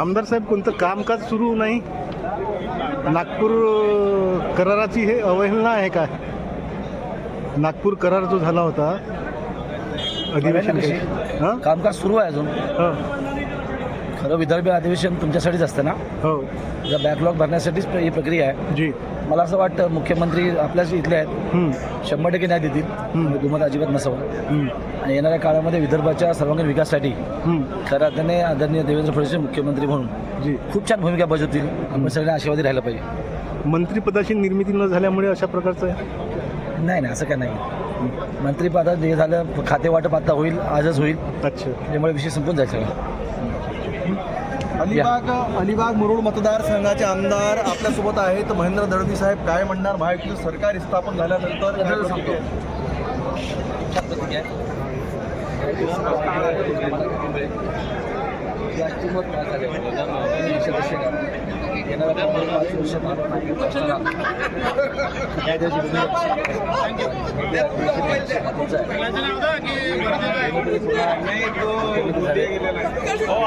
आमदार साहेब कोणतं कामकाज सुरू नाही? नागपूर कराराची हे अवहेलना आहे काय नागपूर करार जो झाला होता अधिवेशन कामकाज सुरू आहे अजून. खरं विदर्भ अधिवेशन तुमच्यासाठीच असतं ना? हो. बॅकलॉग भरण्यासाठीच ही प्रक्रिया आहे. जी. मला असं वाटतं मुख्यमंत्री आपल्याच इथले आहेत. शंभर टक्के न्याय देतील. दुमत अजिबात नसावं. आणि येणाऱ्या काळामध्ये विदर्भाच्या सर्वांगीण विकासासाठी. खरं अर्थाने आदरणीय देवेंद्र फडणवीस मुख्यमंत्री म्हणून जी. खूप छान भूमिका बजावतील. आपण सगळ्यांना आशीर्वादी राहायला पाहिजे. मंत्रिपदाची निर्मिती न झाल्यामुळे अशा प्रकारचं आहे? नाही नाही असं काय नाही. मंत्रिपदात जे झालं खाते वाटप आता होईल आजच होईल. अच्छा. त्यामुळे विषय संपून जायचं अलिबाग अलिबाग मुरुड मतदारसंघाचे आमदार आपल्यासोबत आहेत. महेंद्र दळवी साहेब काय म्हणणार? महायुतीचं सरकार स्थापन झाल्यानंतर काय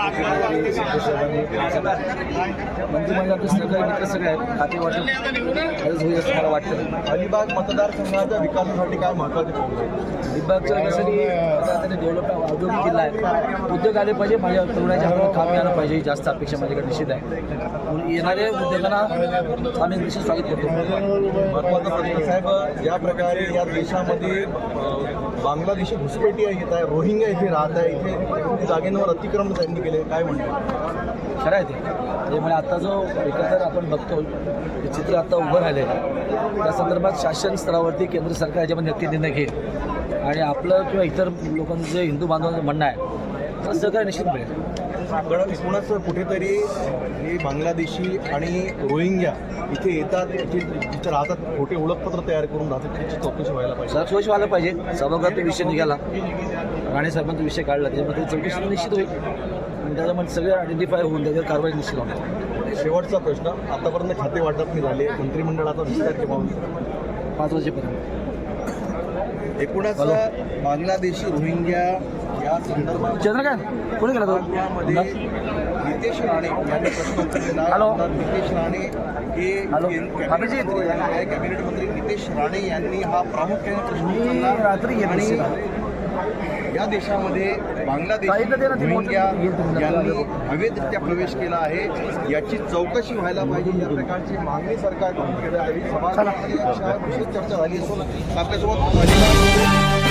म्हणजे प्रतिक्रिया? मंत्रिमंडळात सगळे मित्र सगळे आहेत खाते वाटप होईल असं मला वाटतं. अलिबाग मतदारसंघाच्या विकासासाठी काय महत्त्वाचे अलिबागच्या आहे? विकासासाठी डेव्हलप औद्योगिक जिल्हा आहे. उद्योग आले पाहिजे माझ्या तरुणाच्या हातात काम यायला पाहिजे ही जास्त अपेक्षा माझ्याकडे निश्चित आहे. म्हणून येणाऱ्या उद्योगांना आम्ही निश्चित स्वागत करतो. महत्त्वाचा प्रश्न साहेब या प्रकारे या देशामध्ये बांगलादेशी घुसपेटी येत आहे रोहिंग्या इथे राहत आहे इथे जागेंवर अतिक्रमण त्यांनी केले. काय म्हणतात खरं आहे ते. त्यामुळे आता जो एकंदर आपण बघतो ते चित्र आता उभं राहिलं आहे त्या संदर्भात शासन स्तरावरती केंद्र सरकार याच्यामध्ये नक्की निर्णय घेईल. आणि आपलं किंवा इतर लोकांचं जे हिंदू बांधवांचं म्हणणं आहे तर सहकार्य निश्चित मिळेल. पण एकूणच कुठेतरी हे बांगलादेशी आणि रोहिंग्या इथे येतात इथे राहतात खोटे ओळखपत्र तयार करून राहतात त्याची चौकशी व्हायला पाहिजे. सरसोशी व्हायला पाहिजे. सभागृहात विषय निघाला राणे साहेबांचा विषय काढला त्याच्यामध्ये चौकशी निश्चित होईल. आणि त्याच्यामध्ये सगळे आयडेंटिफाय होऊन त्याच्यावर कारवाई निश्चित होणार. शेवटचा प्रश्न आतापर्यंत खाते वाटप नाही झाले मंत्रिमंडळाचा विस्तार केव्हा होईल? पाच वाजेपर्यंत. एकूणच. बांगलादेशी रोहिंग्या या संदर्भात चंद्रकांत तो? यामध्ये नितेश राणे यांनी प्रश्न. आमदार नितेश राणे हे. कॅबिनेट मंत्री नितेश राणे यांनी हा प्रामुख्याने प्रश्न रात्री आणि. या देशामध्ये बांगलादेशी. यांनी अवैधरित्या प्रवेश केला आहे. याची चौकशी व्हायला पाहिजे. या प्रकारची मागणी सरकारकडून करण्यात यावी समाजामध्ये विशेष चर्चा झाली असून आपल्यासोबत